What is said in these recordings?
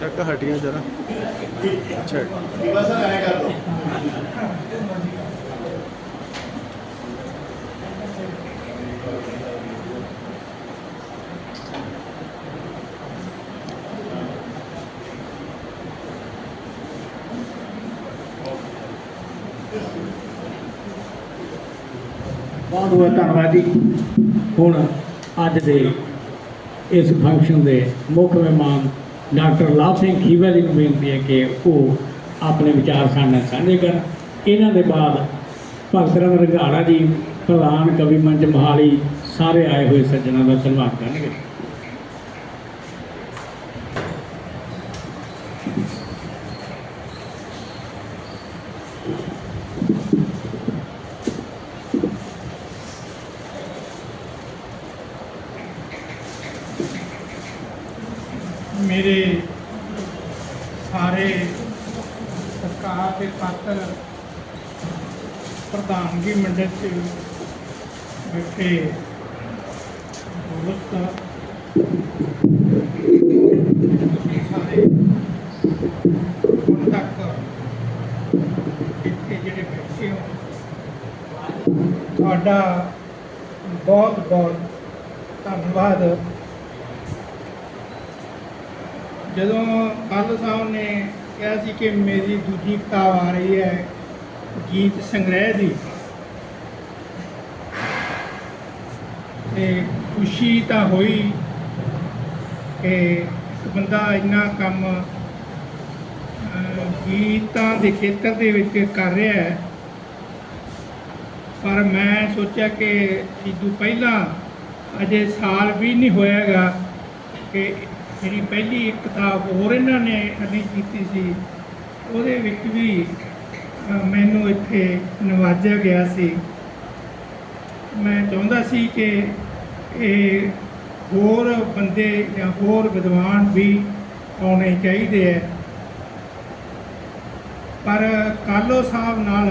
ਚੱਕ ਹਟੀਆਂ ਜਰਾ। ਅੱਛਾ। ਬਸ ਐ ਕਰ ਦੋ ਬਹੁਤ ਬਹੁਤ ਧੰਨਵਾਦ ਜੀ। ਹੁਣ ਅੱਜ ਦੇ ਇਸ ਫੰਕਸ਼ਨ ਦੇ ਮੁੱਖ ਮਹਿਮਾਨ ਡਾਕਟਰ ਲਾਭ ਸਿੰਘ ਖੀਵਾ ਜੀ ਨੂੰ ਬੇਨਤੀ ਹੈ ਕਿ ਉਹ ਆਪਣੇ ਵਿਚਾਰ ਸਾਡੇ ਨਾਲ ਸਾਂਝੇ ਕਰਨ। ਇਹਨਾਂ ਦੇ ਬਾਅਦ ਭਗਤ ਰਾਮ ਰੰਗਾੜਾ ਜੀ, ਪ੍ਰਧਾਨ ਕਵੀ ਮੰਚ ਮੋਹਾਲੀ, ਸਾਰੇ ਆਏ ਹੋਏ ਸੱਜਣਾਂ ਦਾ ਧੰਨਵਾਦ ਕਰਨਗੇ ਮੇਰੇ ਸਾਰੇ ਸਰਕਾਰ ਦੇ ਪਾਤਰ ਪ੍ਰਧਾਨਗੀ ਮੰਡਲ ਚ ਬੈਠੇ ਦੋਸਤ ਸਾਰੇ ਹੁਣ ਤੱਕ ਇੱਥੇ ਜਿਹੜੇ ਬੈਠੇ ਹੋ ਤੁਹਾਡਾ ਬਹੁਤ ਬਹੁਤ ਧੰਨਵਾਦ। ਜਦੋਂ ਕੱਲ ਸਾਹਿਬ ਨੇ ਕਿਹਾ ਸੀ ਕਿ ਮੇਰੀ ਦੂਜੀ ਕਿਤਾਬ ਆ ਰਹੀ ਹੈ ਗੀਤ ਸੰਗ੍ਰਹਿ ਦੀ, ਤੇ ਖੁਸ਼ੀ ਤਾਂ ਹੋਈ ਕਿ ਇੱਕ ਬੰਦਾ ਇੰਨਾ ਕੰਮ ਗੀਤਾਂ ਦੇ ਖੇਤਰ ਦੇ ਵਿੱਚ ਕਰ ਰਿਹਾ ਹੈ। ਪਰ ਮੈਂ ਸੋਚਿਆ ਕਿ ਇਦੋਂ ਪਹਿਲਾਂ ਅਜੇ ਸਾਲ ਵੀ ਨਹੀਂ ਹੋਇਆਗਾ ਕਿ ਜਿਹੜੀ ਪਹਿਲੀ ਇੱਕ ਕਿਤਾਬ ਹੋਰ ਇਹਨਾਂ ਨੇ ਅਲੀ ਕੀਤੀ ਸੀ। ਉਹਦੇ ਵਿੱਚ ਵੀ ਮੈਨੂੰ ਇੱਥੇ ਨਵਾਜਿਆ ਗਿਆ ਸੀ। ਮੈਂ ਚਾਹੁੰਦਾ ਸੀ ਕਿ ਇਹ ਹੋਰ ਬੰਦੇ ਜਾਂ ਹੋਰ ਵਿਦਵਾਨ ਵੀ ਆਉਣੇ ਚਾਹੀਦੇ ਹੈ ਪਰ ਕਾਲੋ ਸਾਹਿਬ ਨਾਲ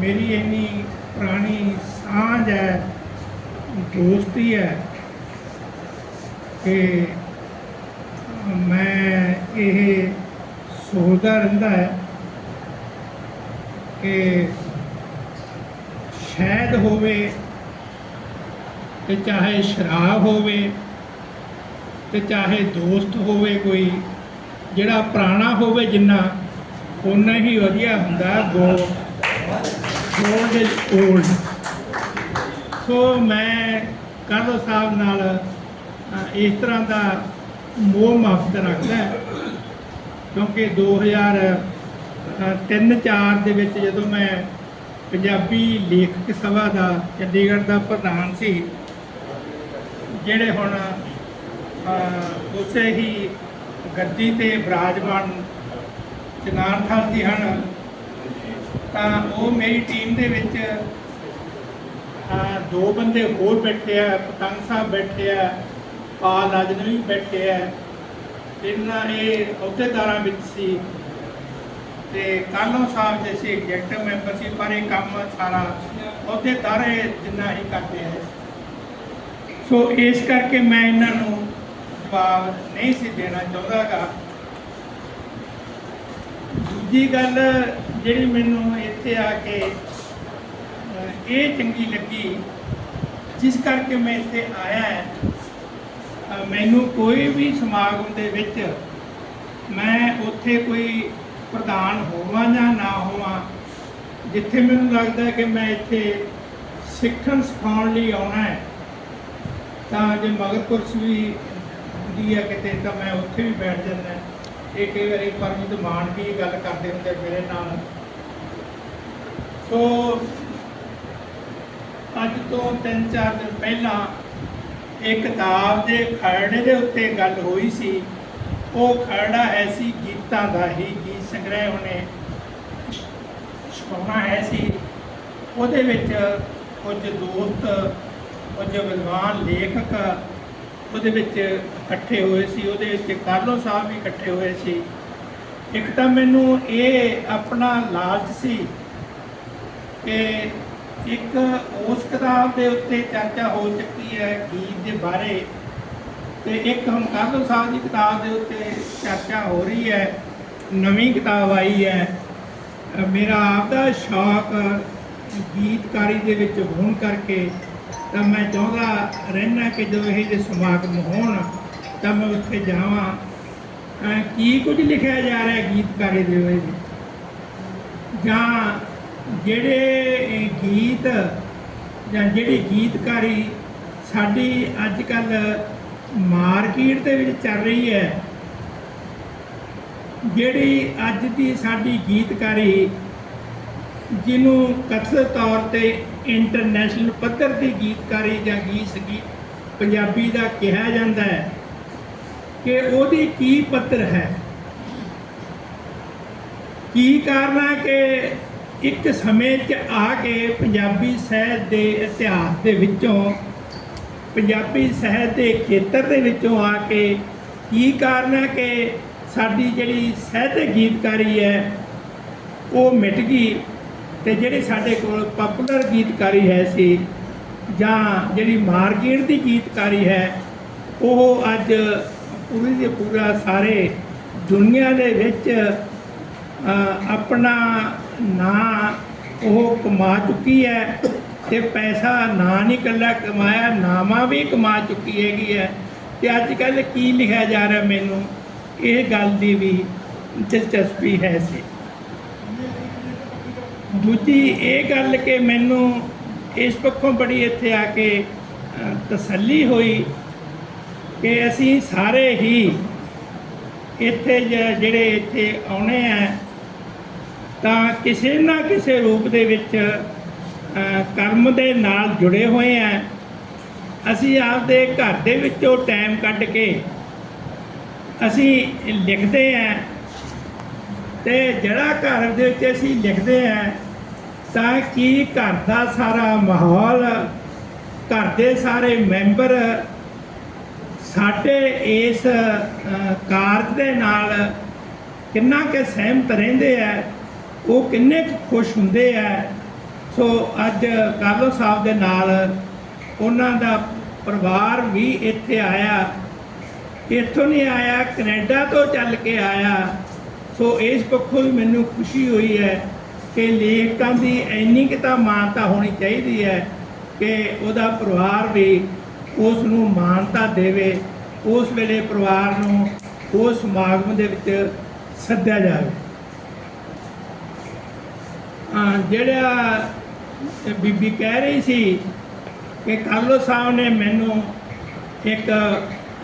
ਮੇਰੀ ਇੰਨੀ ਪੁਰਾਣੀ ਸਾਂਝ ਹੈ, ਦੋਸਤੀ ਹੈ ਕਿ ਮੈਂ ਇਹ ਸੋਚਦਾ ਰਹਿੰਦਾ ਹੈ ਕਿ ਸ਼ਾਇਦ ਹੋਵੇ ਤੇ ਚਾਹੇ ਸ਼ਰਾਬ ਹੋਵੇ ਤੇ ਚਾਹੇ ਦੋਸਤ ਹੋਵੇ ਕੋਈ, ਜਿਹੜਾ ਪੁਰਾਣਾ ਹੋਵੇ ਜਿੰਨਾ ਉਨਾ ਹੀ ਵਧੀਆ ਹੁੰਦਾ go old is old so ਮੈਂ ਕਾਲੋ ਸਾਹਿਬ ਨਾਲ ਇਸ ਤਰ੍ਹਾਂ ਦਾ ਮੋਹ ਮਾਫ਼ਤ ਰੱਖਦਾ ਹੈ। ਕਿਉਂਕਿ 2003-4 ਦੇ ਵਿੱਚ ਜਦੋਂ ਮੈਂ ਪੰਜਾਬੀ ਲੇਖਕ ਸਭਾ ਦਾ, ਚੰਡੀਗੜ੍ਹ ਦਾ ਪ੍ਰਧਾਨ ਸੀ, ਜਿਹੜੇ ਹੁਣ ਉਸੇ ਹੀ ਗੱਦੀ ਤੇ ਵਿਰਾਜਮਾਨ ਜਨਾਰਥਨ ਹਨ ਤਾਂ ਉਹ ਮੇਰੀ ਟੀਮ ਦੇ ਵਿੱਚ ਦੋ ਬੰਦੇ ਹੋਰ ਬੈਠੇ ਆ, ਪਤੰਗ ਸਾਹਿਬ ਬੈਠੇ ਆ, ਪਾਲ ਅਜਨਵੀ ਬੈਠੇ ਆ। ਇਹਨਾਂ ਇਹ ਅਹੁਦੇਦਾਰਾਂ ਵਿੱਚ ਸੀ। ਤੇ ਕਾਲੋਂ ਸਾਹਿਬ ਜੈਸੇ ਐਗਜ਼ੈਕਟਿਵ ਮੈਂਬਰ ਸੀ, ਪਰ ਇਹ ਕੰਮ ਸਾਰਾ ਅਹੁਦੇਦਾਰ ਇਹ ਜਿੰਨਾ ਹੀ ਕਰਦੇ ਆ। ਸੋ ਇਸ ਕਰਕੇ ਮੈਂ ਇਹਨਾਂ ਨੂੰ ਜਵਾਬ ਨਹੀਂ ਸੀ ਦੇਣਾ ਚਾਹੁੰਦਾਗਾ ਦੂਜੀ ਗੱਲ ਜਿਹੜੀ ਮੈਨੂੰ ਇੱਥੇ ਆ ਕੇ ਇਹ ਚੰਗੀ ਲੱਗੀ, ਜਿਸ ਕਰਕੇ ਮੈਂ ਇੱਥੇ ਆਇਆ ਮੈਨੂੰ ਕੋਈ ਵੀ ਸਮਾਗਮ ਦੇ ਵਿੱਚ ਮੈਂ ਉੱਥੇ ਕੋਈ ਪ੍ਰਧਾਨ ਹੋਵਾਂ ਜਾਂ ਨਾ ਹੋਵਾਂ, ਜਿੱਥੇ ਮੈਨੂੰ ਲੱਗਦਾ ਕਿ ਮੈਂ ਇੱਥੇ ਸਿੱਖਣ ਸਿਖਾਉਣ ਲਈ ਆਉਣਾ ਹੈ, ਤਾਂ ਜੇ ਮਗਰ ਕੁਰਸ ਵੀ ਹੁੰਦੀ ਹੈ ਕਿਤੇ, ਤਾਂ ਮੈਂ ਉੱਥੇ ਵੀ ਬੈਠ ਜਾਂਦਾ। ਇਹ ਕਈ ਵਾਰੀ ਪਰਮਿਤ ਮਾਨ ਵੀ ਗੱਲ ਕਰਦੇ ਹੁੰਦੇ ਮੇਰੇ ਨਾਲ ਸੋ ਅੱਜ ਤੋਂ 3-4 ਦਿਨ ਪਹਿਲਾਂ ਇੱਕ ਕਿਤਾਬ ਦੇ ਖਰੜੇ ਦੇ ਉੱਤੇ ਗੱਲ ਹੋਈ ਸੀ। ਉਹ ਖਰੜਾ ਐਸੀ ਗੀਤਾਂ ਦਾ ਹੀ, ਗੀਤ ਸੰਗ੍ਰਹਿ ਉਹਨੇ ਛਪਾਉਣਾ ਹੈ ਸੀ। ਉਹਦੇ ਵਿੱਚ ਕੁਝ ਦੋਸਤ, ਕੁਝ ਵਿਦਵਾਨ ਲੇਖਕ ਉਹਦੇ ਵਿੱਚ ਇਕੱਠੇ ਹੋਏ ਸੀ। ਉਹਦੇ ਵਿੱਚ ਕਾਰਲੋ ਸਾਹਿਬ ਵੀ ਇਕੱਠੇ ਹੋਏ ਸੀ। ਇੱਕ ਤਾਂ ਮੈਨੂੰ ਇਹ ਆਪਣਾ ਲਾਲਚ ਸੀ ਕਿ ਇੱਕ ਉਸ ਕਿਤਾਬ ਦੇ ਉੱਤੇ ਚਰਚਾ ਹੋ ਚੁੱਕੀ ਹੈ ਗੀਤ ਦੇ ਬਾਰੇ। ਤੇ ਇੱਕ ਹੁਣ ਕਾਬਲ ਸਾਹਿਬ ਦੀ ਕਿਤਾਬ ਦੇ ਉੱਤੇ ਚਰਚਾ ਹੋ ਰਹੀ ਹੈ। ਨਵੀਂ ਕਿਤਾਬ ਆਈ ਹੈ। ਮੇਰਾ ਆਪ ਦਾ ਸ਼ੌਕ ਗੀਤਕਾਰੀ ਦੇ ਵਿੱਚ ਹੋਣ ਕਰਕੇ ਤਾਂ ਮੈਂ ਚਾਹੁੰਦਾ ਰਹਿਣਾ ਕਿ ਜਦੋਂ ਇਹ ਜਿਹੇ ਸਮਾਗਮ ਹੋਣ ਤਾਂ ਮੈਂ ਉੱਥੇ ਜਾਵਾਂ। ਕੀ ਕੁਝ ਲਿਖਿਆ ਜਾ ਰਿਹਾ ਗੀਤਕਾਰੀ ਦੇ ਵਿੱਚ? ਜਾਂ ਜਿਹੜੇ ਗੀਤ ਜਾਂ ਜਿਹੜੀ ਗੀਤਕਾਰੀ ਸਾਡੀ ਅੱਜ ਕੱਲ ਮਾਰਕੀਟ ਦੇ ਵਿੱਚ ਚੱਲ ਰਹੀ ਹੈ, ਜਿਹੜੀ ਅੱਜ ਦੀ ਸਾਡੀ ਗੀਤਕਾਰੀ ਜਿਹਨੂੰ ਕਥਿਤ ਤੌਰ ਤੇ ਇੰਟਰਨੈਸ਼ਨਲ ਪੱਧਰ ਦੀ ਗੀਤਕਾਰੀ ਜਾਂ ਗੀਤ ਸੰਗੀਤ ਪੰਜਾਬੀ ਦਾ ਕਿਹਾ ਜਾਂਦਾ ਹੈ ਕਿ ਉਹਦੀ ਕੀ ਪੱਧਰ ਹੈ। ਕੀ ਕਾਰਨ ਹੈ ਕਿ ਇੱਕ ਸਮੇਂ 'ਚ ਆ ਕੇ ਪੰਜਾਬੀ ਸਾਹਿਤ ਦੇ ਇਤਿਹਾਸ ਦੇ ਵਿੱਚੋਂ, ਪੰਜਾਬੀ ਸਾਹਿਤ ਦੇ ਖੇਤਰ ਦੇ ਵਿੱਚੋਂ ਆ ਕੇ ਕੀ ਕਾਰਨ ਹੈ ਕਿ ਸਾਡੀ ਜਿਹੜੀ ਸਾਹਿਤ ਗੀਤਕਾਰੀ ਹੈ, ਉਹ ਮਿਟ ਗਈ ਤੇ ਜਿਹੜੇ ਸਾਡੇ ਕੋਲ ਪਪੂਲਰ ਗੀਤਕਾਰੀ ਹੈ ਸੀ ਜਾਂ ਜਿਹੜੀ ਮਾਰਕੀਟ ਦੀ ਗੀਤਕਾਰੀ ਹੈ, ਉਹ ਅੱਜ ਪੂਰੀ ਦੇ ਪੂਰਾ ਸਾਰੇ ਦੁਨੀਆ ਦੇ ਵਿੱਚ ਆਪਣਾ ਨਾਂ ਉਹ ਕਮਾ ਚੁੱਕੀ ਹੈ ਤੇ ਪੈਸਾ ਨਾ ਨਹੀਂ ਇਕੱਲਾ ਕਮਾਇਆ ਨਾਮਾ ਵੀ ਕਮਾ ਚੁੱਕੀ ਹੈਗੀ ਹੈ। ਤੇ ਅੱਜ ਕੱਲ ਕੀ ਲਿਖਿਆ ਜਾ ਰਿਹਾ ਮੈਨੂੰ? ਇਹ ਗੱਲ ਦੀ ਵੀ ਦਿਲਚਸਪੀ ਹੈ ਸੀ। ਦੂਜੀ ਇਹ ਗੱਲ ਕਿ ਮੈਨੂੰ ਇਸ ਪੱਖੋਂ ਬੜੀ ਇੱਥੇ ਆ ਕੇ ਤਸੱਲੀ ਹੋਈ ਕਿ ਅਸੀਂ ਸਾਰੇ ਹੀ ਇੱਥੇ ਜਿਹੜੇ ਇੱਥੇ ਆਉਣੇ ਆ ਤਾਂ ਕਿਸੇ ਨਾ ਕਿਸੇ ਰੂਪ ਦੇ ਵਿੱਚ ਕਰਮ ਦੇ ਨਾਲ ਜੁੜੇ ਹੋਏ ਆ। ਅਸੀਂ ਆਪਦੇ ਘਰ ਦੇ ਵਿੱਚੋਂ ਟਾਈਮ ਕੱਢ ਕੇ ਅਸੀਂ ਲਿਖਦੇ ਆ। ਤੇ ਜਿਹੜਾ ਘਰ ਦੇ ਵਿੱਚ ਅਸੀਂ ਲਿਖਦੇ ਆ, ਤਾਂ ਕੀ ਘਰ ਦਾ ਸਾਰਾ ਮਾਹੌਲ, ਘਰ ਦੇ ਸਾਰੇ ਮੈਂਬਰ ਸਾਡੇ ਇਸ ਕਾਰਜ ਦੇ ਨਾਲ ਕਿੰਨਾ ਕਿ ਸਹਿਮਤ ਰਹਿੰਦੇ ਆ? ਉਹ ਕਿੰਨੇ ਕੁ ਖੁਸ਼ ਹੁੰਦੇ ਆ। ਸੋ ਅੱਜ ਕਾਲੋ ਸਾਹਿਬ ਦੇ ਨਾਲ ਉਹਨਾਂ ਦਾ ਪਰਿਵਾਰ ਵੀ ਇੱਥੇ ਆਇਆ। ਇੱਥੋਂ ਨਹੀਂ ਆਇਆ, ਕੈਨੇਡਾ ਤੋਂ ਚੱਲ ਕੇ ਆਇਆ। ਸੋ ਇਸ ਪੱਖੋਂ ਵੀ ਮੈਨੂੰ ਖੁਸ਼ੀ ਹੋਈ ਹੈ ਕਿ ਲੇਖਕਾਂ ਦੀ ਇੰਨੀ ਕੁ ਤਾਂ ਮਾਨਤਾ ਹੋਣੀ ਚਾਹੀਦੀ ਹੈ ਕਿ ਉਹਦਾ ਪਰਿਵਾਰ ਵੀ ਉਸ ਨੂੰ ਮਾਨਤਾ ਦੇਵੇ, ਉਸ ਵੇਲੇ ਪਰਿਵਾਰ ਨੂੰ ਉਸ ਸਮਾਗਮ ਦੇ ਵਿੱਚ ਸੱਦਿਆ ਜਾਵੇ। ਜਿਹੜਾ ਬੀਬੀ ਕਹਿ ਰਹੀ ਸੀ ਕਿ ਕਾਲੋ ਸਾਹਿਬ ਨੇ ਮੈਨੂੰ ਇੱਕ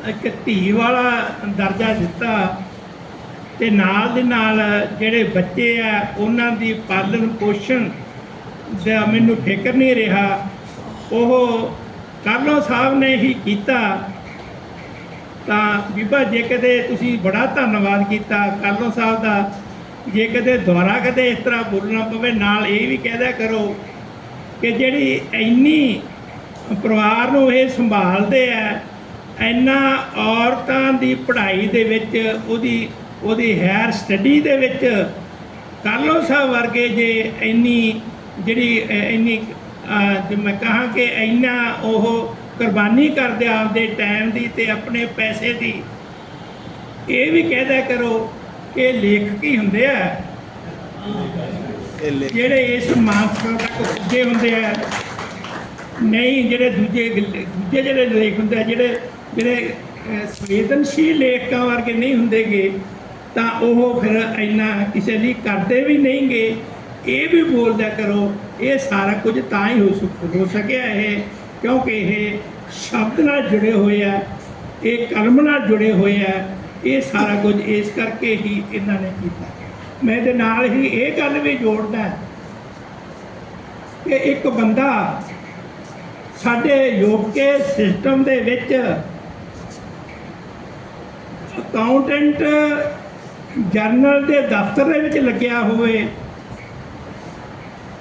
ਇੱਕ ਧੀ ਵਾਲਾ ਦਰਜਾ ਦਿੱਤਾ ਤੇ ਨਾਲ ਦੇ ਨਾਲ ਜਿਹੜੇ ਬੱਚੇ ਆ, ਉਹਨਾਂ ਦੀ ਪਾਲਣ ਪੋਸ਼ਣ ਦਾ ਮੈਨੂੰ ਫਿਕਰ ਨਹੀਂ ਰਿਹਾ। ਉਹ ਕਾਲੋ ਸਾਹਿਬ ਨੇ ਹੀ ਕੀਤਾ। ਤਾਂ ਬੀਬਾ, ਜੇ ਕਦੇ ਤੁਸੀਂ ਬੜਾ ਧੰਨਵਾਦ ਕੀਤਾ ਕਾਲੋ ਸਾਹਿਬ ਦਾ ਜੇ ਕਦੇ ਦੁਬਾਰਾ ਕਦੇ ਇਸ ਤਰ੍ਹਾਂ ਬੋਲਣਾ ਪਵੇ, ਨਾਲ ਇਹ ਵੀ ਕਹਿਦਾ ਕਰੋ ਕਿ ਜਿਹੜੀ ਇੰਨੀ ਪਰਿਵਾਰ ਨੂੰ ਇਹ ਸੰਭਾਲਦੇ ਆ, ਇੰਨਾ ਔਰਤਾਂ ਦੀ ਪੜ੍ਹਾਈ ਦੇ ਵਿੱਚ, ਉਹਦੀ ਉਹਦੀ ਹਾਇਰ ਸਟੱਡੀ ਦੇ ਵਿੱਚ, ਕਾਲੋ ਸਾਹਿਬ ਵਰਗੇ ਜੇ ਇੰਨੀ ਜਿਹੜੀ, ਇੰਨੀ ਜੇ ਮੈਂ ਕਹਾਂ ਕਿ ਇੰਨਾ ਉਹ ਕੁਰਬਾਨੀ ਕਰਦੇ ਆਪਦੇ ਟਾਈਮ ਦੀ ਤੇ ਆਪਣੇ ਪੈਸੇ ਦੀ, ਇਹ ਵੀ ਕਹਿਦਾ ਕਰੋ ਕਿ ਲੇਖਕ ਹੀ ਹੁੰਦੇ ਆ। ਇਹ ਜਿਹੜੇ ਇਸ ਮਾਨਸਿਕਤਾ ਤੱਕ ਪੁੱਜੇ ਹੁੰਦੇ ਆ ਨਹੀਂ ਜਿਹੜੇ ਦੂਜੇ ਦੂਜੇ ਜਿਹੜੇ ਲੇਖ ਹੁੰਦੇ ਆ ਜਿਹੜੇ ਜਿਹੜੇ ਸੰਵੇਦਨਸ਼ੀਲ ਲੇਖਕਾਂ ਵਰਗੇ ਨਹੀਂ ਹੁੰਦੇਗੇ ਤਾਂ ਉਹ ਫਿਰ ਇੰਨਾ ਕਿਸੇ ਲਈ ਕਰਦੇ ਵੀ ਨਹੀਂਗੇ। ਇਹ ਵੀ ਬੋਲਦਾ ਕਰੋ ਇਹ ਸਾਰਾ ਕੁਝ ਤਾਂ ਹੀ ਹੋ ਸਕ ਹੋ ਸਕਿਆ ਇਹ ਕਿਉਂਕਿ ਇਹ ਸ਼ਬਦ ਨਾਲ ਜੁੜੇ ਹੋਏ ਆ ਇਹ ਕਲਮ ਨਾਲ ਜੁੜੇ ਹੋਏ ਆ ਇਹ ਸਾਰਾ ਕੁਝ ਇਸ ਕਰਕੇ ਹੀ ਇਹਨਾਂ ਨੇ ਕੀਤਾ। ਮੈਂ ਇਹਦੇ ਨਾਲ ਹੀ ਇਹ ਗੱਲ ਵੀ ਜੋੜਦਾ ਕਿ ਇੱਕ ਬੰਦਾ ਸਾਡੇ ਯੋਗੇ ਸਿਸਟਮ ਦੇ ਵਿੱਚ ਅਕਾਊਂਟੈਂਟ ਜਰਨਲ ਦੇ ਦਫ਼ਤਰ ਦੇ ਵਿੱਚ ਲੱਗਿਆ ਹੋਵੇ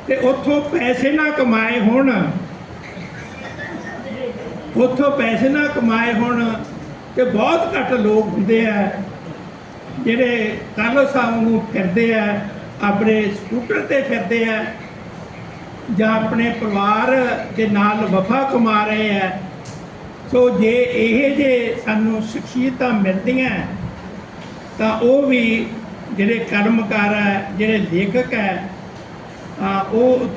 ਤੇ ਉੱਥੋਂ ਪੈਸੇ ਨਾ ਕਮਾਏ ਹੋਣ, ਉੱਥੋਂ ਪੈਸੇ ਨਾ ਕਮਾਏ ਹੋਣ ਤੇ ਬਹੁਤ ਘੱਟ ਲੋਕ ਹੁੰਦੇ ਆ, ਜਿਹੜੇ ਕਾਲੋ ਸਾਹਿਬ ਨੂੰ ਫਿਰਦੇ ਆ, ਆਪਣੇ ਸਕੂਟਰ ਤੇ ਫਿਰਦੇ ਆ, ਜਾਂ ਆਪਣੇ ਪਰਿਵਾਰ ਦੇ ਨਾਲ ਵਫਾ ਕਮਾ ਰਹੇ ਆ। ਸੋ ਜੇ ਇਹ ਜੇ ਸਾਨੂੰ ਸ਼ਖਸੀਅਤਾਂ ਮਿਲਦੀਆਂ, ਤਾਂ ਉਹ ਵੀ ਜਿਹੜੇ ਕਰਮਕਾਰ ਹੈ ਜਿਹੜੇ ਲੇਖਕ ਹੈ ਉਹ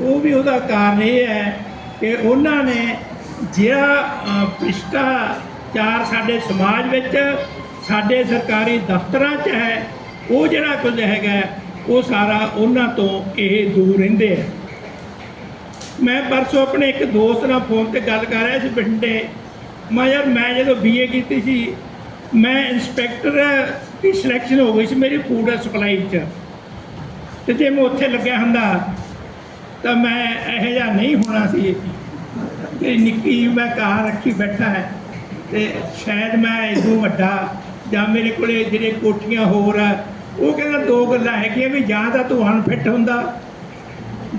ਉਹ ਵੀ ਉਹਦਾ ਕਾਰਨ ਇਹ ਹੈ ਕਿ ਉਹਨਾਂ ਨੇ ਜਿਹੜਾ ਪਿਸ਼ਟਾ ਚਾਰ ਸਾਡੇ ਸਮਾਜ ਵਿੱਚ, ਸਾਡੇ ਸਰਕਾਰੀ ਦਫ਼ਤਰਾਂ 'ਚ ਹੈ, ਉਹ ਜਿਹੜਾ ਕੁਝ ਹੈਗਾ, ਉਹ ਸਾਰਾ ਉਹਨਾਂ ਤੋਂ ਇਹ ਦੂਰ ਰਹਿੰਦੇ ਆ। ਮੈਂ ਪਰਸੋਂ ਆਪਣੇ ਇੱਕ ਦੋਸਤ ਨਾਲ ਫੋਨ ਤੇ ਗੱਲ ਕਰ ਰਿਹਾ ਸੀ ਬਠਿੰਡੇ। ਮੈਂ ਯਾਰ, ਮੈਂ ਜਦੋਂ ਬੀਏ ਕੀਤੀ ਸੀ, ਮੈਂ ਇੰਸਪੈਕਟਰ ਦੀ ਸਿਲੈਕਸ਼ਨ ਹੋ ਗਈ ਸੀ ਮੇਰੀ ਫੂਡ ਸਪਲਾਈ 'ਚ। ਤੇ ਜੇ ਮੈਂ ਉੱਥੇ ਲੱਗਿਆ ਹੁੰਦਾ, ਤਾਂ ਮੈਂ ਇਹੋ ਜਿਹਾ ਨਹੀਂ ਹੋਣਾ ਸੀ। ਤੇ ਨਿੱਕੀ ਜਿਹੀ ਮੈਂ ਕਾਰ ਰੱਖੀ ਬੈਠਾ ਹੈ। ਤੇ ਸ਼ਾਇਦ ਮੈਂ ਇਦੋਂ ਵੱਡਾ ਜਾਂ ਮੇਰੇ ਕੋਲੇ ਜਿਹੜੇ ਕੋਠੀਆਂ ਹੋਰ ਆ, ਉਹ ਕਹਿੰਦਾ ਦੋ ਗੱਲਾਂ ਹੈਗੀਆਂ ਵੀ ਜਾਂ ਤਾਂ ਤੂੰ ਅਨਫਿੱਟ ਹੁੰਦਾ,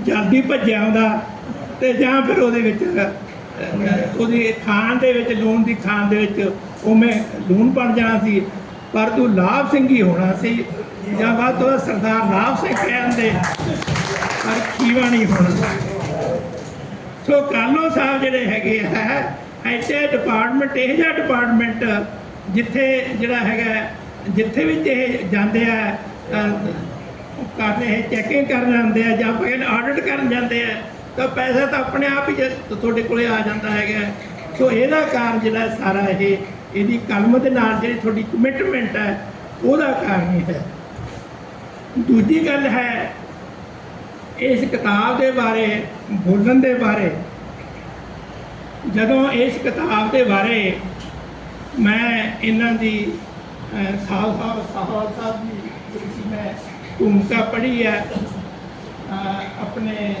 ਜਲਦੀ ਭੱਜਿਆ ਹੁੰਦਾ ਤੇ ਜਾਂ ਫਿਰ ਉਹਦੇ ਵਿੱਚ ਉਹਦੀ ਖਾਣ ਦੇ ਵਿੱਚ, ਲੂਣ ਦੀ ਖਾਣ ਦੇ ਵਿੱਚ ਉਹ ਮੈਂ ਲੂਣ ਬਣ ਜਾਣਾ ਸੀ, ਪਰ ਤੂੰ ਲਾਭ ਸਿੰਘ ਹੀ ਹੋਣਾ ਸੀ, ਜਾਂ ਬਾਅਦ ਤੋਂ ਸਰਦਾਰ ਲਾਭ ਸਿੰਘ ਕਹਿੰਦੇ ਪਰ ਖੀਵਾ ਨਹੀਂ ਹੋਣਾ ਸੋ ਕਾਲੋ ਸਾਹਿਬ ਜਿਹੜੇ ਹੈਗੇ ਆ ਐਸੇ ਡਿਪਾਰਟਮੈਂਟ ਇਹ ਜਿਹਾ ਡਿਪਾਰਟਮੈਂਟ ਜਿੱਥੇ ਜਿਹੜਾ ਹੈਗਾ ਜਿੱਥੇ ਵੀ ਇਹ ਜਾਂਦੇ ਆ ਅਹ, ਕਰਦੇ ਚੈਕਿੰਗ ਕਰਨ ਜਾਂਦੇ ਆ ਜਾਂ ਫਿਰ ਆਡਿਟ ਕਰਨ ਜਾਂਦੇ ਆ ਤਾਂ ਪੈਸਾ ਤਾਂ ਆਪਣੇ ਆਪ ਹੀ ਤੁਹਾਡੇ ਕੋਲੇ ਆ ਜਾਂਦਾ ਹੈਗਾ ਸੋ ਇਹਦਾ ਕਾਰਨ ਜਿਹੜਾ ਸਾਰਾ ਇਹ ਇਹਦੀ ਕਲਮ ਦੇ ਨਾਲ ਜਿਹੜੀ ਤੁਹਾਡੀ ਕਮਿਟਮੈਂਟ ਹੈ ਉਹਦਾ ਕਾਰਨ ਹੀ ਹੈ। ਦੂਜੀ ਗੱਲ ਹੈ ਇਸ ਕਿਤਾਬ ਦੇ ਬਾਰੇ ਬੋਲਣ ਦੇ ਬਾਰੇ ਜਦੋਂ ਇਸ ਕਿਤਾਬ ਦੇ ਬਾਰੇ ਮੈਂ ਇਹਨਾਂ ਦੀ ਅਹ, ਸਾਹਿਬ ਸਾਹਲ ਸਾਹਿਬ ਦੀ ਜਿਹੜੀ ਮੈਂ ਭੂਮਿਕਾ ਪੜ੍ਹੀ ਹੈ ਆਪਣੇ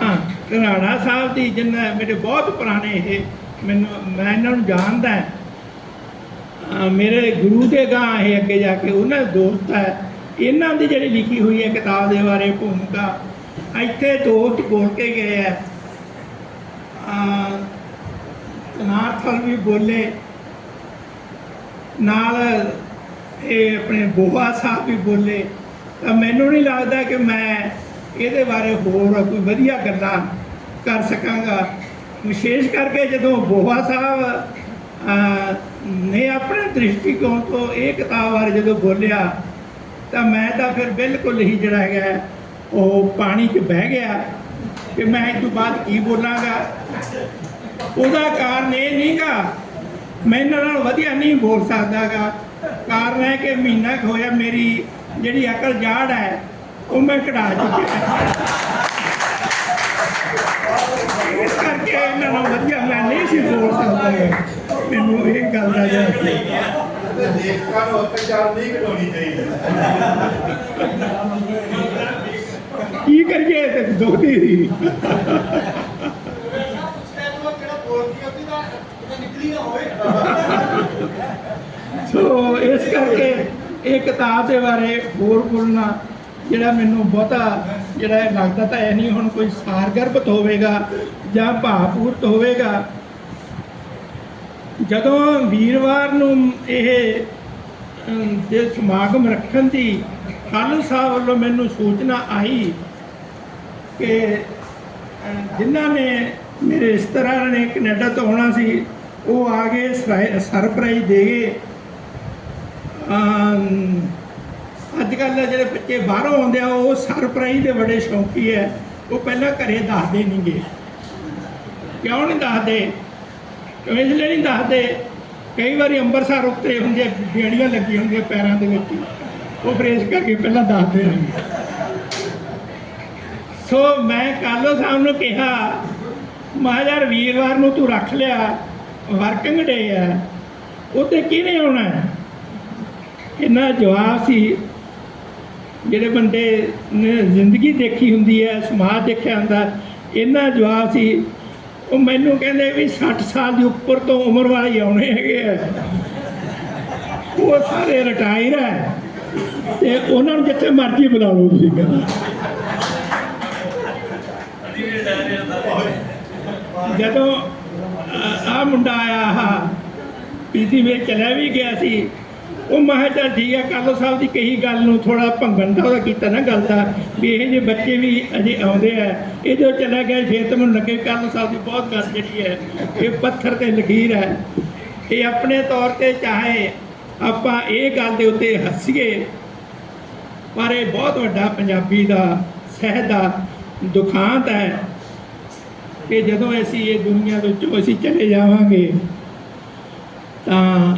ਹਾਂ ਘਰਾੜਾ ਸਾਹਿਬ ਦੀ ਜਿੰਨਾ ਮੇਰੇ ਬਹੁਤ ਪੁਰਾਣੇ ਇਹ ਮੈਨੂੰ ਮੈਂ ਇਹਨਾਂ ਨੂੰ ਜਾਣਦਾ ਮੇਰੇ ਗੁਰੂ ਦੇ ਗਾਂ ਇਹ ਅੱਗੇ ਜਾ ਕੇ ਉਹਨਾਂ ਦੋਸਤ ਹੈ। ਇਹਨਾਂ ਦੀ ਜਿਹੜੀ ਲਿਖੀ ਹੋਈ ਹੈ ਕਿਤਾਬ ਦੇ ਬਾਰੇ ਭੂਮਿਕਾ ਇੱਥੇ ਦੋਸਤ ਬੋਲ ਕੇ ਗਏ ਹੈ। ਤਨਾਰਥਲ ਵੀ ਬੋਲੇ। ਨਾਲ ਇਹ ਆਪਣੇ ਬੋਹਾ ਸਾਹਿਬ ਵੀ ਬੋਲੇ। ਤਾਂ ਮੈਨੂੰ ਨਹੀਂ ਲੱਗਦਾ ਕਿ ਮੈਂ ਇਹਦੇ ਬਾਰੇ ਹੋਰ ਕੋਈ ਵਧੀਆ ਗੱਲਾਂ ਕਰ ਸਕਾਂਗਾ। ਵਿਸ਼ੇਸ਼ ਕਰਕੇ ਜਦੋਂ ਬੋਹਾ ਸਾਹਿਬ ਨੇ ਆਪਣੇ ਦ੍ਰਿਸ਼ਟੀਕੋਣ ਤੋਂ ਇਹ ਕਿਤਾਬ ਬਾਰੇ ਜਦੋਂ ਬੋਲਿਆ, ਤਾਂ ਮੈਂ ਤਾਂ ਫਿਰ ਬਿਲਕੁਲ ਹੀ ਜਿਹੜਾ ਹੈਗਾ, ਉਹ ਪਾਣੀ 'ਚ ਬਹਿ ਗਿਆ। ਕਿ ਮੈਂ ਇਸ ਤੋਂ ਬਾਅਦ ਕੀ ਬੋਲਾਂਗਾ? ਉਹਦਾ ਕਾਰਨ ਇਹ ਨਹੀਂਗਾ, ਮੈਂ ਇਹਨਾਂ ਨਾਲ ਵਧੀਆ ਨਹੀਂ ਬੋਲ ਸਕਦਾਗਾ। ਕਾਰਨ ਹੈ ਕਿ ਮਹੀਨਾ ਕੁ ਹੋਇਆ ਮੇਰੀ ਜਿਹੜੀ ਅਕਲ ਜਾੜ ਹੈ, ਉਹ ਮੈਂ ਕਢਾ ਚੁੱਕਿਆ। ਇਸ ਕਰਕੇ ਇਹਨਾਂ ਨਾਲ ਵਧੀਆ ਮੈਂ ਨਹੀਂ ਸੀ ਬੋਲ ਸਕਦਾ। ਮੈਨੂੰ ਇਹ ਗੱਲ ਦਾ ਜਿਹੜਾ ਤੇ ਲੇਖਕਾਂ ਨੂੰ ਅਤਿਆਚਾਰ ਨਹੀਂ ਘਟਾਉਣੀ ਚਾਹੀਦੀ। ਕੀ ਕਰੀਏ ਤੇ ਦੋਹਰੀ ਦੀ ਸੋ ਇਸ ਕਰਕੇ ਇਹ ਕਿਤਾਬ ਦੇ ਬਾਰੇ ਹੋਰ ਬੋਲਣਾ ਜਿਹੜਾ ਮੈਨੂੰ ਬਹੁਤਾ ਜਿਹੜਾ ਲੱਗਦਾ ਤਾਂ ਇਹ ਨਹੀਂ ਹੁਣ ਕੋਈ ਸਾਰਗਰਭਤ ਹੋਵੇਗਾ ਜਾਂ ਭਾਵਪੂਰਤ ਹੋਵੇਗਾ। ਜਦੋਂ ਵੀਰਵਾਰ ਨੂੰ ਇਹ ਅਮ, ਸਮਾਗਮ ਰੱਖਣ ਦੀ ਖਾਲਸਾ ਵੱਲੋਂ ਮੈਨੂੰ ਸੂਚਨਾ ਆਈ ਕਿ ਜਿਨ੍ਹਾਂ ਨੇ ਮੇਰੇ ਰਿਸ਼ਤੇਦਾਰਾਂ ਨੇ ਕੈਨੇਡਾ ਤੋਂ ਆਉਣਾ ਸੀ ਉਹ ਆ ਗਏ ਸਰਪ੍ਰਾਈਜ਼ ਦੇ ਗਏ। ਅੱਜ ਕੱਲ੍ਹ ਜਿਹੜੇ ਬੱਚੇ ਬਾਹਰੋਂ ਆਉਂਦੇ ਆ ਉਹ ਸਰਪ੍ਰਾਈਜ਼ ਦੇ ਬੜੇ ਸ਼ੌਂਕੀ ਹੈ ਉਹ ਪਹਿਲਾਂ ਘਰੇ ਦੱਸਦੇ ਨਹੀਂਗੇ ਕਿਉਂ ਨਹੀਂ ਦੱਸਦੇ? ਕਿਉਂ ਇਸ ਲਈ ਨਹੀਂ ਦੱਸਦੇ? ਕਈ ਵਾਰੀ ਅੰਮ੍ਰਿਤਸਰ ਉੱਤੇ ਹੁੰਦੇ ਆ, ਬੇੜੀਆਂ ਲੱਗੀਆਂ ਹੁੰਦੀਆਂ ਪੈਰਾਂ ਦੇ ਵਿੱਚ। ਉਹ ਫਰੇਸ ਕਰਕੇ ਪਹਿਲਾਂ ਦੱਸਦੇ ਨਹੀਂ ਸੋ ਮੈਂ ਕਾਲੋ ਸਾਹਿਬ ਨੂੰ ਕਿਹਾ, ਮਹਾਰਾਜ, ਵੀਰਵਾਰ ਨੂੰ ਤੂੰ ਰੱਖ ਲਿਆ ਵਰਕਿੰਗ ਡੇ ਹੈ। ਉੱਤੇ ਕਿਹਨੇ ਆਉਣਾ ਹੈ? ਇਹਨਾਂ ਦਾ ਜਵਾਬ ਸੀ। ਜਿਹੜੇ ਬੰਦੇ ਨੇ ਜ਼ਿੰਦਗੀ ਦੇਖੀ ਹੁੰਦੀ ਹੈ, ਸਮਾਜ ਦੇਖਿਆ ਹੁੰਦਾ ਇਹਨਾਂ ਜਵਾਬ ਸੀ। ਉਹ ਮੈਨੂੰ ਕਹਿੰਦੇ ਵੀ 60 ਸਾਲ ਦੀ ਉੱਪਰ ਤੋਂ ਉਮਰ ਵਾਲੇ ਆਉਣੇ ਹੈਗੇ ਆ। ਉਹ ਸਾਰੇ ਰਿਟਾਇਰ ਹੈ। ਤੇ ਉਹਨਾਂ ਨੂੰ ਜਿੱਥੇ ਮਰਜ਼ੀ ਬੁਲਾ ਲਓ ਤੁਸੀਂ ਕਹਿੰਦਾ। ਜਦੋਂ ਆ ਮੁੰਡਾ ਆਇਆ ਆ ਪੀਤੀ ਵਿੱਚ ਚਲਿਆ ਵੀ ਗਿਆ ਸੀ। ਉਹ ਮਹਾ ਚੱਲ ਠੀਕ ਆ ਕਾਲੋ ਸਾਹਿਬ ਦੀ ਕਹੀ ਗੱਲ ਨੂੰ ਥੋੜਾ ਭੰਗਣ ਦਾ ਉਹਦਾ ਕੀਤਾ ਨਾ ਗੱਲ ਦਾ, ਵੀ ਇਹ ਜੇ ਬੱਚੇ ਵੀ ਅਜੇ ਆਉਂਦੇ ਆ। ਇਹ ਜੋ ਚਲਾ ਗਿਆ, ਫੇਰ ਤਾਂ ਮੈਨੂੰ ਲੱਗੇ ਕਾਲੋ ਸਾਹਿਬ ਦੀ ਬਹੁਤ ਗੱਲ ਜਿਹੜੀ ਹੈ, ਇਹ ਪੱਥਰ ਤੇ ਲਕੀਰ ਹੈ। ਇਹ ਆਪਣੇ ਤੌਰ ਤੇ ਚਾਹੇ ਆਪਾਂ ਇਹ ਗੱਲ ਦੇ ਉੱਤੇ ਹੱਸੀਏ, ਪਰ ਇਹ ਬਹੁਤ ਵੱਡਾ ਪੰਜਾਬੀ ਦਾ, ਸਹਿ ਦਾ ਦੁਖਾਂਤ ਹੈ। ਕਿ ਜਦੋਂ ਅਸੀਂ ਇਹ ਦੁਨੀਆ ਦੇ ਵਿੱਚੋਂ ਅਸੀਂ ਚਲੇ ਜਾਵਾਂਗੇ, ਤਾਂ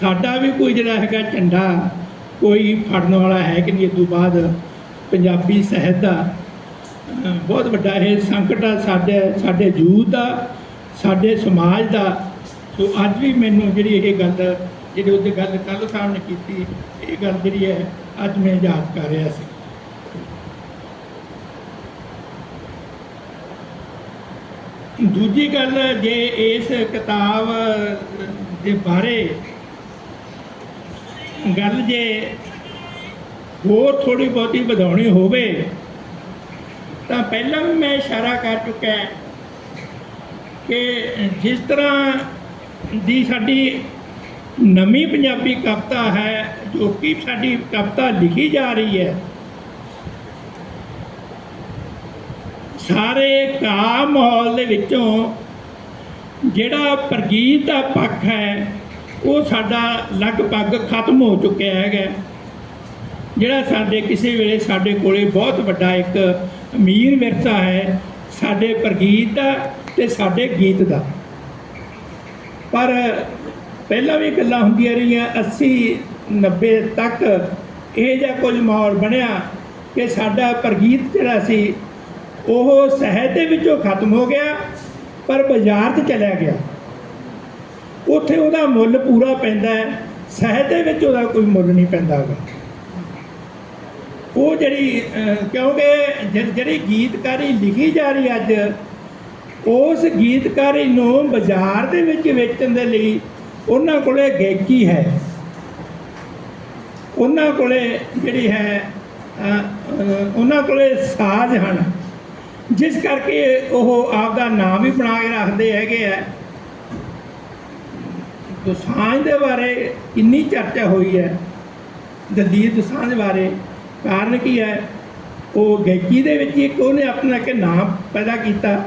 ਸਾਡਾ ਵੀ ਕੋਈ ਜਿਹੜਾ ਹੈਗਾ ਝੰਡਾ ਕੋਈ ਫੜਨ ਵਾਲਾ ਹੈ ਕਿ ਨਹੀਂ? ਇਸ ਤੋਂ ਬਾਅਦ ਪੰਜਾਬੀ ਸਾਹਿਤ ਦਾ ਬਹੁਤ ਵੱਡਾ ਇਹ ਸੰਕਟ ਆ ਸਾਡੇ ਸਾਡੇ ਯੂਥ ਦਾ, ਸਾਡੇ ਸਮਾਜ ਦਾ। ਸੋ ਅੱਜ ਵੀ ਮੈਨੂੰ ਜਿਹੜੀ ਇਹ ਗੱਲ, ਜਿਹੜੀ ਉਹਦੇ ਗੱਲ ਕੱਲ੍ਹ ਸਾਹਿਬ ਨੇ ਕੀਤੀ, ਇਹ ਗੱਲ ਜਿਹੜੀ ਹੈ, ਅੱਜ ਮੈਂ ਯਾਦ ਕਰ ਰਿਹਾ ਸੀ। ਦੂਜੀ ਗੱਲ, ਜੇ ਇਸ ਕਿਤਾਬ ਦੇ ਬਾਰੇ ਗੱਲ ਜੇ ਹੋਰ ਥੋੜੀ ਬਹੁਤੀ ਵਧਾਉਣੀ ਹੋਵੇ, ਤਾਂ ਪਹਿਲਾਂ ਵੀ ਮੈਂ ਇਸ਼ਾਰਾ ਕਰ ਚੁੱਕਾ ਕਿ ਜਿਸ ਤਰ੍ਹਾਂ ਦੀ ਸਾਡੀ ਨਵੀਂ ਪੰਜਾਬੀ ਕਵਿਤਾ ਹੈ, ਜੋ ਕਿ ਸਾਡੀ ਕਵਿਤਾ ਲਿਖੀ ਜਾ ਰਹੀ ਹੈ ਸਾਰੇ ਕਾ ਮਾਹੌਲ ਦੇ ਵਿੱਚੋਂ ਜਿਹੜਾ ਪ੍ਰਗੀਤ ਦਾ ਪੱਖ ਹੈ, ਉਹ ਸਾਡਾ ਲਗਭਗ ਖਤਮ ਹੋ ਚੁੱਕਿਆ ਹੈਗਾ। ਜਿਹੜਾ ਸਾਡੇ ਕਿਸੇ ਵੇਲੇ ਸਾਡੇ ਕੋਲੇ ਬਹੁਤ ਵੱਡਾ ਇੱਕ ਅਮੀਰ ਵਿਰਸਾ ਹੈ, ਸਾਡੇ ਪ੍ਰਗੀਤ ਦਾ ਤੇ ਸਾਡੇ ਗੀਤ ਦਾ। ਪਰ ਪਹਿਲਾਂ ਵੀ ਗੱਲਾਂ ਹੁੰਦੀਆਂ ਰਹੀਆਂ 80 90 ਤੱਕ ਇਹ ਜਿਹਾ ਕੁਝ ਮਾਹੌਲ ਬਣਿਆ ਕਿ ਸਾਡਾ ਪ੍ਰਗੀਤ ਜਿਹੜਾ ਸੀ ਉਹ ਸਹਿਤ ਦੇ ਵਿੱਚੋਂ ਖਤਮ ਹੋ ਗਿਆ, ਪਰ ਬਾਜ਼ਾਰ 'ਚ ਚਲਿਆ ਗਿਆ। ਉੱਥੇ ਉਹਦਾ ਮੁੱਲ ਪੂਰਾ ਪੈਂਦਾ ਹੈ ਸਹਿਤ ਦੇ ਵਿੱਚ ਉਹਦਾ ਕੋਈ ਮੁੱਲ ਨਹੀਂ ਪੈਂਦਾ ਹੈਗਾ। ਉਹ ਜਿਹੜੀ ਕਿਉਂਕਿ ਜਿ- ਜਿਹੜੀ ਗੀਤਕਾਰੀ ਲਿਖੀ ਜਾ ਰਹੀ ਅੱਜ, ਉਸ ਗੀਤਕਾਰੀ ਨੂੰ ਬਾਜ਼ਾਰ ਦੇ ਵਿੱਚ ਵੇਚਣ ਦੇ ਲਈ ਉਹਨਾਂ ਕੋਲੇ ਗਾਇਕੀ ਹੈ। ਉਹਨਾਂ ਕੋਲੇ ਜਿਹੜੀ ਹੈ ਉਹਨਾਂ ਕੋਲੇ ਸਾਜ਼ ਹਨ। ਜਿਸ ਕਰਕੇ ਉਹ ਆਪਦਾ ਨਾਮ ਵੀ ਬਣਾ ਕੇ ਰੱਖਦੇ ਹੈਗੇ ਆ। ਦੁਸਾਂਝ ਦੇ ਬਾਰੇ ਕਿੰਨੀ ਚਰਚਾ ਹੋਈ ਹੈ ਦਲਜੀਤ ਦੁਸਾਂਝ ਬਾਰੇ। ਕਾਰਨ ਕੀ ਹੈ? ਉਹ ਗਾਇਕੀ ਦੇ ਵਿੱਚ ਇੱਕ ਉਹਨੇ ਆਪਣਾ ਕਿ ਨਾਮ ਪੈਦਾ ਕੀਤਾ।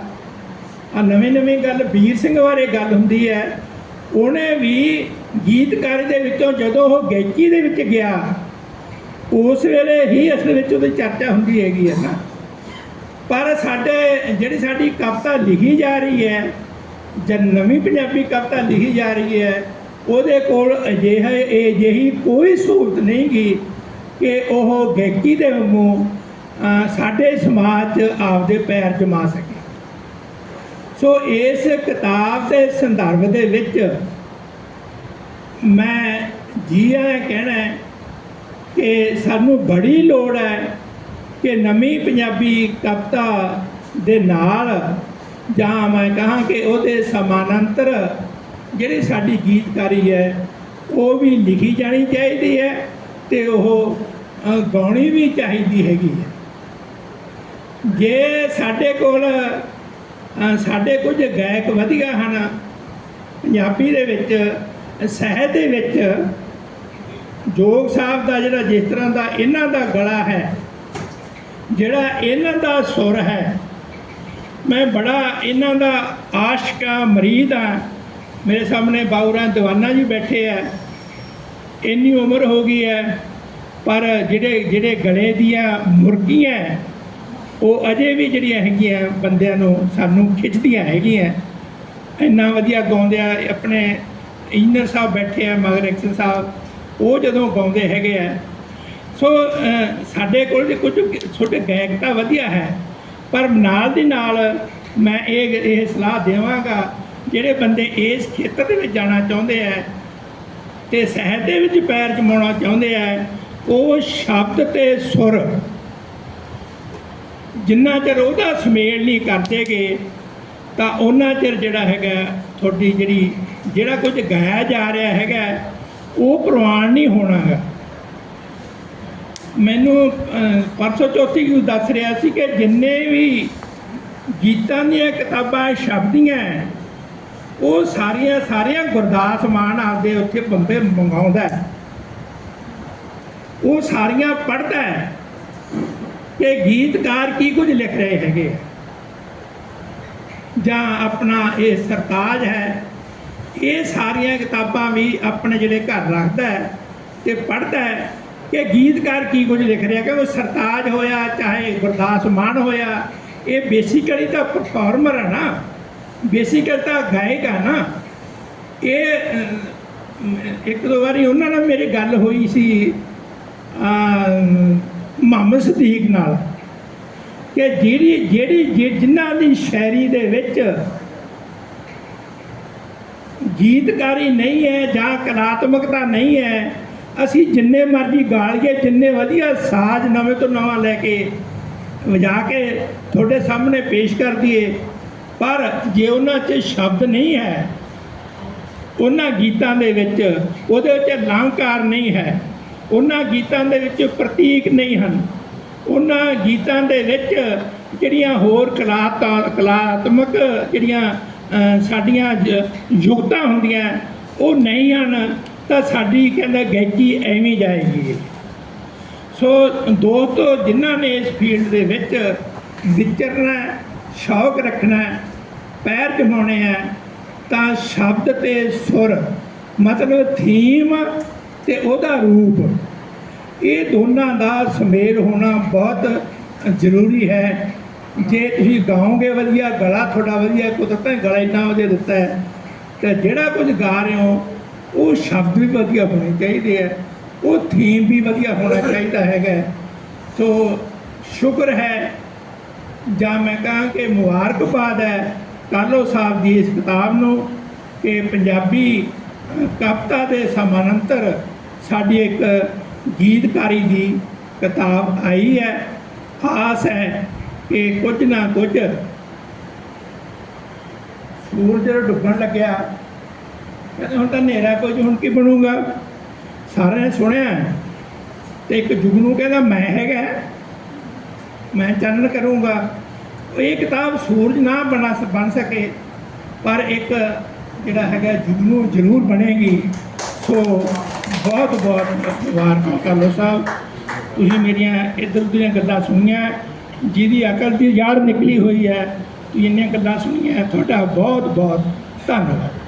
ਆ ਨਵੇਂ ਨਵੇਂ ਗੱਲ ਵੀਰ ਸਿੰਘ ਬਾਰੇ ਗੱਲ ਹੁੰਦੀ ਹੈ। ਉਹਨੇ ਵੀ ਗੀਤਕਾਰੀ ਦੇ ਵਿੱਚੋਂ ਜਦੋਂ ਉਹ ਗਾਇਕੀ ਦੇ ਵਿੱਚ ਗਿਆ, ਉਸ ਵੇਲੇ ਹੀ ਅਸਲ ਵਿੱਚ ਉਹਦੀ ਚਰਚਾ ਹੁੰਦੀ ਹੈਗੀ ਹੈ ਨਾ। ਪਰ ਸਾਡੇ, ਜਿਹੜੀ ਸਾਡੀ ਕਵਿਤਾ ਲਿਖੀ ਜਾ ਰਹੀ ਹੈ, ਜਾਂ ਨਵੀਂ ਪੰਜਾਬੀ ਕਵਿਤਾ ਲਿਖੀ ਜਾ ਰਹੀ ਹੈ, ਉਹਦੇ ਕੋਲ ਅਜਿਹਾ ਇਹ ਜਿਹੀ ਕੋਈ ਸਹੂਲਤ ਨਹੀਂ ਗਈ ਕਿ ਉਹ ਗਾਇਕੀ ਦੇ ਵਾਂਗੂ ਸਾਡੇ ਸਮਾਜ 'ਚ ਆਪਦੇ ਪੈਰ ਜਮਾ ਸਕੇ। ਸੋ ਇਸ ਕਿਤਾਬ ਦੇ ਸੰਦਰਭ ਦੇ ਵਿੱਚ ਮੈਂ ਜੀ ਆਇਆਂ ਕਹਿਣਾ ਕਿ ਸਾਨੂੰ ਬੜੀ ਲੋੜ ਹੈ ਕਿ ਨਵੀਂ ਪੰਜਾਬੀ ਕਵਿਤਾ ਦੇ ਨਾਲ ਜਾਂ ਮੈਂ ਕਹਾਂ ਕਿ ਉਹਦੇ ਸਮਾਨਾਂਤਰ ਜਿਹੜੀ ਸਾਡੀ ਗੀਤਕਾਰੀ ਹੈ, ਉਹ ਵੀ ਲਿਖੀ ਜਾਣੀ ਚਾਹੀਦੀ ਹੈ ਤੇ ਉਹ ਗਾਉਣੀ ਵੀ ਚਾਹੀਦੀ ਹੈਗੀ ਹੈ। ਜੇ ਸਾਡੇ ਕੋਲ ਸਾਡੇ ਕੁਝ ਗਾਇਕ ਵਧੀਆ ਹਨ, ਪੰਜਾਬੀ ਦੇ ਵਿੱਚ ਸਹਿਤ ਦੇ ਵਿੱਚ ਜੋਗ ਸਾਹਿਬ ਦਾ ਜਿਹੜਾ ਜਿਸ ਤਰ੍ਹਾਂ ਦਾ ਇਹਨਾਂ ਦਾ ਗਲਾ ਹੈ ਜਿਹੜਾ ਇਹਨਾਂ ਦਾ ਸੁਰ ਹੈ, ਮੈਂ ਬੜਾ ਇਹਨਾਂ ਦਾ ਆਸ਼ਕ ਆ, ਮਰੀਦ ਆ। ਮੇਰੇ ਸਾਹਮਣੇ ਬਾਉਰਾਂ ਦੀਵਾਨਾ ਜੀ ਬੈਠੇ ਆ। ਇੰਨੀ ਉਮਰ ਹੋ ਗਈ ਹੈ, ਪਰ ਜਿਹੜੇ ਜਿਹੜੇ ਗਲੇ ਦੀਆਂ ਮੁਰਗੀਆਂ ਉਹ ਅਜੇ ਵੀ ਜਿਹੜੀਆਂ ਹੈਗੀਆਂ ਬੰਦਿਆਂ ਨੂੰ ਸਾਨੂੰ ਖਿੱਚਦੀਆਂ ਹੈਗੀਆਂ। ਇੰਨਾ ਵਧੀਆ ਗਾਉਂਦੇ ਆ, ਆਪਣੇ ਇੰਜੀਨੀਅਰ ਸਾਹਿਬ ਬੈਠੇ ਆ, ਮਗਰ ਐਕਸ਼ਨ ਸਾਹਿਬ, ਉਹ ਜਦੋਂ ਗਾਉਂਦੇ ਹੈਗੇ ਆ ਸੋ ਸਾਡੇ ਕੋਲ ਜੇ ਕੁਝ ਛੋਟੇ ਗਾਇਕ ਤਾਂ ਵਧੀਆ ਹੈ, ਪਰ ਨਾਲ ਦੀ ਨਾਲ ਮੈਂ ਇਹ ਇਹ ਸਲਾਹ ਦੇਵਾਂਗਾ, ਜਿਹੜੇ ਬੰਦੇ ਇਸ ਖੇਤਰ ਦੇ ਵਿੱਚ ਜਾਣਾ ਚਾਹੁੰਦੇ ਆ ਤੇ ਸਾਹਿਤ ਦੇ ਵਿੱਚ ਪੈਰ ਜਮਾਉਣਾ ਚਾਹੁੰਦੇ ਆ ਉਹ ਸ਼ਬਦ ਤੇ ਸੁਰ ਜਿੰਨਾ ਚਿਰ ਉਹਦਾ ਸੁਮੇਲ ਨਹੀਂ ਕਰਦੇਗੇ, ਤਾਂ ਉਹਨਾਂ ਚਿਰ ਜਿਹੜਾ ਹੈਗਾ, ਤੁਹਾਡੀ ਜਿਹੜੀ ਜਿਹੜਾ ਕੁਝ ਗਾਇਆ ਜਾ ਰਿਹਾ ਹੈਗਾ, ਉਹ ਪ੍ਰਵਾਨ ਨਹੀਂ ਹੋਣਾ ਹੈ ਮੈਨੂੰ ਅਹ, ਪਰਸੋਂ ਚੌਥੀ ਨੂੰ ਦੱਸ ਰਿਹਾ ਸੀ ਕਿ ਜਿੰਨੇ ਵੀ ਗੀਤਾਂ ਦੀਆਂ ਕਿਤਾਬਾਂ ਛਪਦੀਆਂ ਉਹ ਸਾਰੀਆਂ ਸਾਰੀਆਂ ਗੁਰਦਾਸ ਮਾਨ ਆਪਦੇ ਉੱਥੇ ਬੰਬੇ ਮੰਗਾਉਂਦਾ ਉਹ ਸਾਰੀਆਂ ਪੜ੍ਹਦਾ ਹੈ ਕਿ ਗੀਤਕਾਰ ਕੀ ਕੁਝ ਲਿਖ ਰਹੇ ਹੈਗੇ। ਜਾਂ ਆਪਣਾ ਇਹ ਸਰਤਾਜ ਹੈ ਇਹ ਸਾਰੀਆਂ ਕਿਤਾਬਾਂ ਵੀ ਆਪਣੇ ਜਿਹੜੇ ਘਰ ਰੱਖਦਾ ਹੈ ਤੇ ਪੜ੍ਹਦਾ ਹੈ। ਕਿ ਗੀਤਕਾਰ ਕੀ ਕੁਝ ਲਿਖ ਰਿਹਾ ਕਿ ਉਹ ਸਰਤਾਜ ਹੋਇਆ ਚਾਹੇ ਗੁਰਦਾਸ ਮਾਨ ਹੋਇਆ ਇਹ ਬੇਸਿਕਲੀ ਤਾਂ ਪਰਫਾਰਮਰ ਹੈ ਨਾ। ਬੇਸਿਕਲ ਤਾਂ ਗਾਇਕ ਹੈ ਨਾ। ਇਹ ਇੱਕ ਦੋ ਵਾਰੀ ਉਹਨਾਂ ਨਾਲ ਮੇਰੀ ਗੱਲ ਹੋਈ ਸੀ ਅਮ, ਮੁਹੰਮਦ ਸਦੀਕ ਨਾਲ। ਕਿ ਜਿਹੜੀ ਜਿਹੜੀ ਜਿ- ਜਿਨ੍ਹਾਂ ਦੀ ਸ਼ਾਇਰੀ ਦੇ ਵਿੱਚ ਗੀਤਕਾਰੀ ਨਹੀਂ ਹੈ ਜਾਂ ਕਲਾਤਮਕਤਾ ਨਹੀਂ ਹੈ ਅਸੀਂ ਜਿੰਨੇ ਮਰਜ਼ੀ ਗਾਲੀਏ ਜਿੰਨੇ ਵਧੀਆ ਸਾਜ਼ ਨਵੇਂ ਤੋਂ ਨਵਾਂ ਲੈ ਕੇ ਵਜਾ ਕੇ ਤੁਹਾਡੇ ਸਾਹਮਣੇ ਪੇਸ਼ ਕਰ ਦਈਏ, ਪਰ ਜੇ ਉਹਨਾਂ 'ਚ ਸ਼ਬਦ ਨਹੀਂ ਹੈ, ਉਹਨਾਂ ਗੀਤਾਂ ਦੇ ਵਿੱਚ ਉਹਦੇ ਵਿੱਚ ਅਲੰਕਾਰ ਨਹੀਂ ਹੈ, ਉਹਨਾਂ ਗੀਤਾਂ ਦੇ ਵਿੱਚ ਪ੍ਰਤੀਕ ਨਹੀਂ ਹਨ, ਉਹਨਾਂ ਗੀਤਾਂ ਦੇ ਵਿੱਚ ਜਿਹੜੀਆਂ ਹੋਰ ਕਲਾਤਾ, ਕਲਾਤਮਕ ਜਿਹੜੀਆਂ ਸਾਡੀਆਂ ਜ- ਯੁਕਤਾਂ ਹੁੰਦੀਆਂ, ਉਹ ਨਹੀਂ ਹਨ ਤਾਂ ਸਾਡੀ ਕਹਿੰਦਾ ਗਾਇਕੀ ਐਵੇਂ ਜਾਏਗੀ। ਸੋ ਦੋਸਤੋ, ਜਿਨ੍ਹਾਂ ਨੇ ਇਸ ਫੀਲਡ ਦੇ ਵਿੱਚ ਵਿਚਰਨਾ ਸ਼ੌਕ ਰੱਖਣਾ ਪੈਰ ਜਮਾਉਣੇ ਆ ਤਾਂ ਸ਼ਬਦ ਤੇ ਸੁਰ, ਮਤਲਬ ਥੀਮ ਤੇ ਉਹਦਾ ਰੂਪ, ਇਹ ਦੋਨਾਂ ਦਾ ਸੁਮੇਲ ਹੋਣਾ ਬਹੁਤ ਜ਼ਰੂਰੀ ਹੈ। ਜੇ ਤੁਸੀਂ ਗਾਓਗੇ ਵਧੀਆ, ਗਲਾ ਤੁਹਾਡਾ ਵਧੀਆ, ਕੁਦਰਤ ਨੇ ਗਲਾ ਇੰਨਾ ਵਧੀਆ ਦਿੱਤਾ ਹੈ, ਤੇ ਜਿਹੜਾ ਕੁਝ ਗਾ ਰਹੇ ਹੋ ਉਹ ਸ਼ਬਦ ਵੀ ਵਧੀਆ ਹੋਣੇ ਚਾਹੀਦੇ ਆ। ਉਹ ਥੀਮ ਵੀ ਵਧੀਆ ਹੋਣਾ ਚਾਹੀਦਾ ਹੈਗਾ। ਸੋ ਸ਼ੁਕਰ ਹੈ, ਜਾਂ ਮੈਂ ਕਹਾਂ ਕਿ ਮੁਬਾਰਕਬਾਦ ਹੈ ਕਾਲੋ ਸਾਹਿਬ ਦੀ ਇਸ ਕਿਤਾਬ ਨੂੰ ਕਿ ਪੰਜਾਬੀ ਕਵਿਤਾ ਦੇ ਸਮਾਨੰਤਰ ਸਾਡੀ ਇੱਕ ਗੀਤਕਾਰੀ ਦੀ ਕਿਤਾਬ ਆਈ ਹੈ। ਆਸ ਹੈ ਕਿ ਕੁਝ ਨਾ ਕੁਝ ਸੂਰਜ ਡੁੱਬਣ ਲੱਗਿਆ। ਕਹਿੰਦੇ ਹੁਣ ਤਾਂ ਹਨੇਰਾ ਕੁਝ ਹੁਣ ਕੀ ਬਣੂਗਾ? ਸਾਰਿਆਂ ਨੇ ਸੁਣਿਆ ਤੇ ਇੱਕ ਜੁਗਨੂ ਕਹਿੰਦਾ, ਮੈਂ ਹੈਗਾ ਮੈਂ ਚਾਨਣ ਕਰੂੰਗਾ। ਇਹ ਕਿਤਾਬ ਸੂਰਜ ਨਾ ਬਣਾ ਸ- ਬਣ ਸਕੇ, ਪਰ ਇੱਕ ਜਿਹੜਾ ਹੈਗਾ ਜੁਗਨੂ ਜ਼ਰੂਰ ਬਣੇਗੀ। ਸੋ ਬਹੁਤ ਬਹੁਤ ਮੁਬਾਰਕਾਂ ਕਾਲੋ ਸਾਹਿਬ। ਤੁਸੀਂ ਮੇਰੀਆਂ ਇੱਧਰ ਦੀਆਂ ਗੱਲਾਂ ਸੁਣੀਆਂ ਜਿਹਦੀ ਅਕਲ ਦੀ ਯਾਰ ਨਿਕਲੀ ਹੋਈ ਹੈ, ਤੁਸੀਂ ਇੰਨੀਆਂ ਗੱਲਾਂ ਸੁਣੀਆਂ ਤੁਹਾਡਾ ਬਹੁਤ ਬਹੁਤ ਧੰਨਵਾਦ।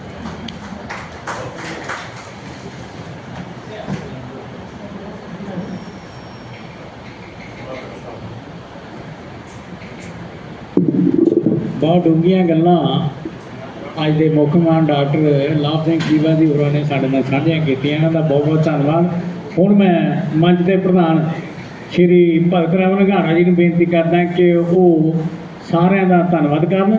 ਬਹੁਤ ਡੂੰਘੀਆਂ ਗੱਲਾਂ ਅੱਜ ਦੇ ਮੁੱਖ ਮਹਿਮਾਨ ਡਾਕਟਰ ਲਾਭ ਸਿੰਘ ਜੀਵਾ ਜੀ ਹੋਰਾਂ ਨੇ ਸਾਡੇ ਨਾਲ ਸਾਂਝੀਆਂ ਕੀਤੀਆਂ, ਇਹਨਾਂ ਦਾ ਬਹੁਤ ਬਹੁਤ ਧੰਨਵਾਦ। ਹੁਣ ਮੈਂ ਮੰਚ ਦੇ ਪ੍ਰਧਾਨ ਸ਼੍ਰੀ ਭਗਤ ਰਾਮ ਲੰਘਾਣਾ ਜੀ ਨੂੰ ਬੇਨਤੀ ਕਰਦਾ ਕਿ ਉਹ ਸਾਰਿਆਂ ਦਾ ਧੰਨਵਾਦ ਕਰਨ।